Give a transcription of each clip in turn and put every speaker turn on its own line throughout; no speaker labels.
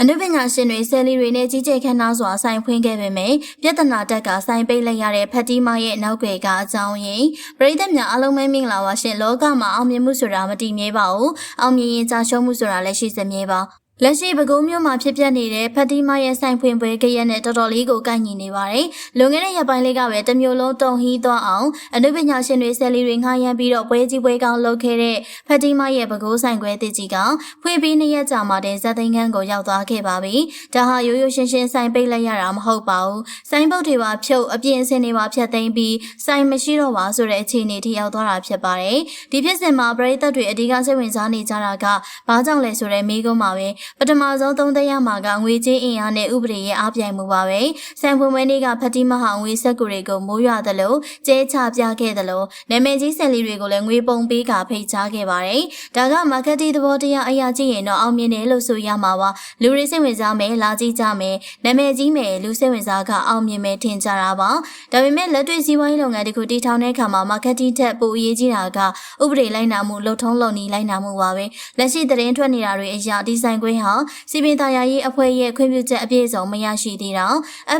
အနုပညာရှင်တွေဆယ်လီတွေနဲ့ကြီးကျယ်ခမ်းနားစွာဆိုင်ဖွင့်ခဲ့ပေမယ့်ပြဿနာတက်ကဆိုင်ပိတ်လိုက်ရတဲ့ဖတ်တီမာရဲ့နောက်ွယ်ကအကြောင်းရင်းပရိသတ်များအားလုံးပဲမင်္ဂလာပါရှင်လောကမှာအောင်မြင်မှုဆိုတာမတည်မြဲပါဘူးအောင်မြင်ရင်ကြာရှုံးမှုဆိုတာလည်းရှိစမြဲပါ လက်ရှိပဲခူးမြို့မှာဖြစ်ပျက်နေတဲ့ဖတ်တီမာရဲ့ဆိုင်ဖွင့်ပွဲကြရက်နဲ့တော်တော်လေးကိုကိုက်ညီနေပါတယ်။လွန်ခဲ့တဲ့ရက်ပိုင်းလေးကပဲတစ်မျိုးလုံးတုံဟီးသွားအောင်အနုပညာရှင်တွေဆယ်လီတွေငှားရမ်းပြီးတော့ပွဲကြီးပွဲကောင်းလုပ်ခဲ့တဲ့ဖတ်တီမာရဲ့ပဲခူးဆိုင်ခွဲတစ်ကြီးကဖွင့်ပြီးနှစ်ရက်ကြာမှတဲ့ဇက်သိန်းခန်းကိုရောက်သွားခဲ့ပါပြီ။ဒါဟာရိုးရိုးရှင်းရှင်းဆိုင်ပိတ်လိုက်ရတာမဟုတ်ပါဘူး။ဆိုင်ပုတ်တွေပါဖြုတ်အပြင်အစင်တွေပါဖြတ်သိမ်းပြီးဆိုင်မရှိတော့ပါဆိုတဲ့အခြေအနေထိရောက်သွားတာဖြစ်ပါတယ်။ဒီဖြစ်စဉ်မှာပရိသတ်တွေအဓိကစိတ်ဝင်စားနေကြတာကဘာကြောင့်လဲဆိုတဲ့မေးခွန်းပါပဲ။ပထမဆုံးသုံးသက်ရမှာကငွေကြေးအင်အားနဲ့ဥပဒေရဲ့အားပြိုင်မှုပါပဲ။စံဖွင့်ပွဲနေ့ကဖတီမဟာငွေဆက်ကူတွေကိုမိုးရွာသလိုကျဲချပြခဲ့သလိုနာမည်ကြီးဆယ်လီတွေကိုလည်းငွေပုံပေးကဖိတ်ကြားခဲ့ပါတယ်။ဒါကမာကတ်တီသဘောတရားအရာကြီးရင်တော့အောင်မြင်တယ်လို့ဆိုရမှာပါ။လူတွေစိတ်ဝင်စားမယ်လာကြည့်ကြမယ်နာမည်ကြီးမယ်လူစိတ်ဝင်စားကအောင်မြင်မယ်ထင်ကြတာပါ။ဒါပေမဲ့လက်တွေ့စီးပွားရေးလုပ်ငန်းတစ်ခုတည်ထောင်တဲ့အခါမှာမာကတ်တီထက်ပိုအရေးကြီးတာကဥပဒေလိုက်နာမှုလှုပ်ထုံးလုပ်နည်းလိုက်နာမှုပါပဲ။လက်ရှိသတင်းထွက်နေတာတွေအရာဒီဇိုင်းကွင်းဟာစီပင်သားရရေးအဖွဲ့ရဲ့ခွင့်ပြုချက်အပြည့်အစုံမရရှိသေးတာ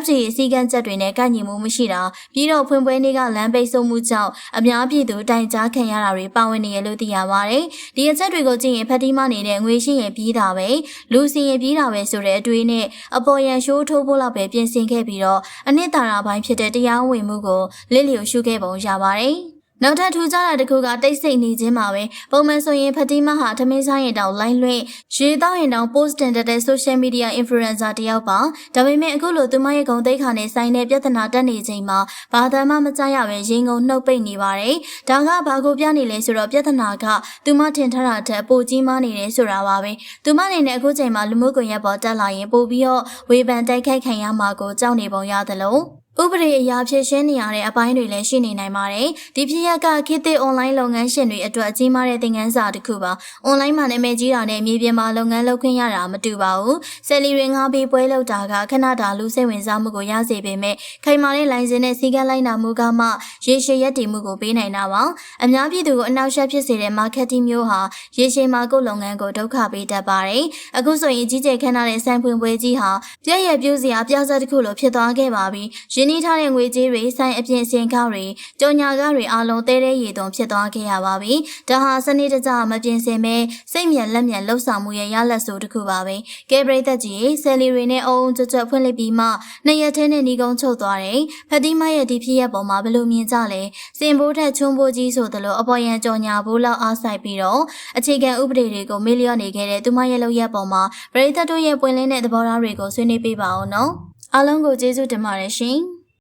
FTA စီကံချက်တွေနဲ့ကန့်ညီမှုမရှိတာပြီးတော့ဖွင့်ပွဲနေ့ကလမ်းပိတ်ဆို့မှုကြောင့်အများပြည်သူတိုင်ကြားခံရတာတွေပါဝင်နေရလို့သိရပါတယ်။ဒီအချက်တွေကိုကြည့်ရင်ဖတ်တီးမနေတဲ့ငွေရှင်းရင်ပြီးတာပဲလူစီရင်ပြီးတာပဲဆိုတဲ့အတွေးနဲ့အပေါ်ရန်ရှိုးထိုးဖို့လောက်ပဲပြင်ဆင်ခဲ့ပြီးတော့အနှစ်သာရပိုင်းဖြစ်တဲ့တရားဝင်မှုကိုလစ်လျူရှုခဲ့ပုံရပါတယ်။ နောက်ထပ်ထူးခြားတာတစ်ခုကတိတ်ဆိတ်နေခြင်းပါပဲပုံမှန်ဆိုရင်ဖတီမာဟာထမင်းစားရင်တောင်လိုင်းလွင့်ရေတောက်ရင်တောင် post တင်တဲ့ social media influencer တယောက်ပါဒါပေမဲ့အခုလိုသူမရဲ့ဂုံတိတ်ခါနဲ့ဆိုင်တဲ့ပြဿနာတက်နေချိန်မှာဘာသာမှမကြရပဲရင်ကုန်နှုတ်ပိတ်နေပါတယ်ဒါကဘာကိုပြနေလဲဆိုတော့ပြဿနာကသူမထင်ထားတာထက်ပိုကြီးမားနေတယ်ဆိုတာပါပဲသူမအနေနဲ့အခုချိန်မှာလူမှုကွန်ရက်ပေါ်တက်လာရင်ပို့ပြီးတော့ဝေဖန်တိုက်ခိုက်ခံရမှာကိုကြောက်နေပုံရတယ်လို့ ဥပဒေအရာဖြည့်ရှင်းနေရတဲ့အပိုင်းတွေလည်းရှိနေနိုင်ပါတယ်။ဒီဖြစ်ရပ်ကခေတ်သစ် online လုပ်ငန်းရှင်တွေအတွက်အကြီးမားတဲ့သင်ခန်းစာတစ်ခုပါ။ online မှာနာမည်ကြီးတာနဲ့မြေပြင်မှာလုပ်ငန်းလုပ်ခွင့်ရတာမတူပါဘူး။ဆယ်လီတွေငါးပြီးပွဲလုပ်တာကခဏတာလူစိတ်ဝင်စားမှုကိုရစေပေမဲ့ခိုင်မာတဲ့လိုင်စင်နဲ့စီကံလိုက်နာမှုကမှရေရှည်ရက်တည်မှုကိုပေးနိုင်တာပါ။အများပြည်သူကိုအနောက်ရှက်ဖြစ်စေတဲ့ marketing မျိုးဟာရေရှည်မှာကိုယ့်လုပ်ငန်းကိုဒုက္ခပေးတတ်ပါတယ်။အခုဆိုရင်ကြီးကျယ်ခမ်းနားတဲ့ဆိုင်ဖွင့်ပွဲကြီးဟာပြည့်ရပြူးစရာပြဿနာတစ်ခုလိုဖြစ်သွားခဲ့ပါပြီ။ရင်းနှီးထားတဲ့ငွေကြေးတွေဆိုင်အပြင်စင်ကားတွေကြော်ညာကားတွေအလုံးတဲတဲရည်သွန်ဖြစ်သွားခဲ့ရပါပြီ။ဒါဟာစနစ်တကျမပြင်ဆင်မဲစိတ်မြန်လက်မြန်လှုပ်ဆောင်မှုရဲ့ရလဒ်ဆိုတစ်ခုပါပဲ။ကဲပရိသတ်ကြီးဆယ်လီတွေနဲ့အုံကြွကြွဖွင့်လိုက်ပြီးမှနှစ်ရက်ထဲနဲ့ညီကုန်းချုပ်သွားတယ်။ဖတိမရဲ့ဒီဖြစ်ရပ်ပေါ်မှာဘယ်လိုမြင်ကြလဲ။စင်ဘိုးထက်ချုံဘိုးကြီးဆိုသလိုအပေါ်ရန်ကြော်ညာဘိုးလောက်အားဆိုင်ပြီးတော့အခြေခံဥပဒေတွေကိုမေ့လျော့နေခဲ့တဲ့သူမရဲ့လုပ်ရက်ပေါ်မှာပရိသတ်တို့ရဲ့ပွင့်လင်းတဲ့သဘောထားတွေကိုဆွေးနွေးပေးပါအောင်နော်။အားလုံးကိုကျေးဇူးတင်ပါတယ်ရှင်။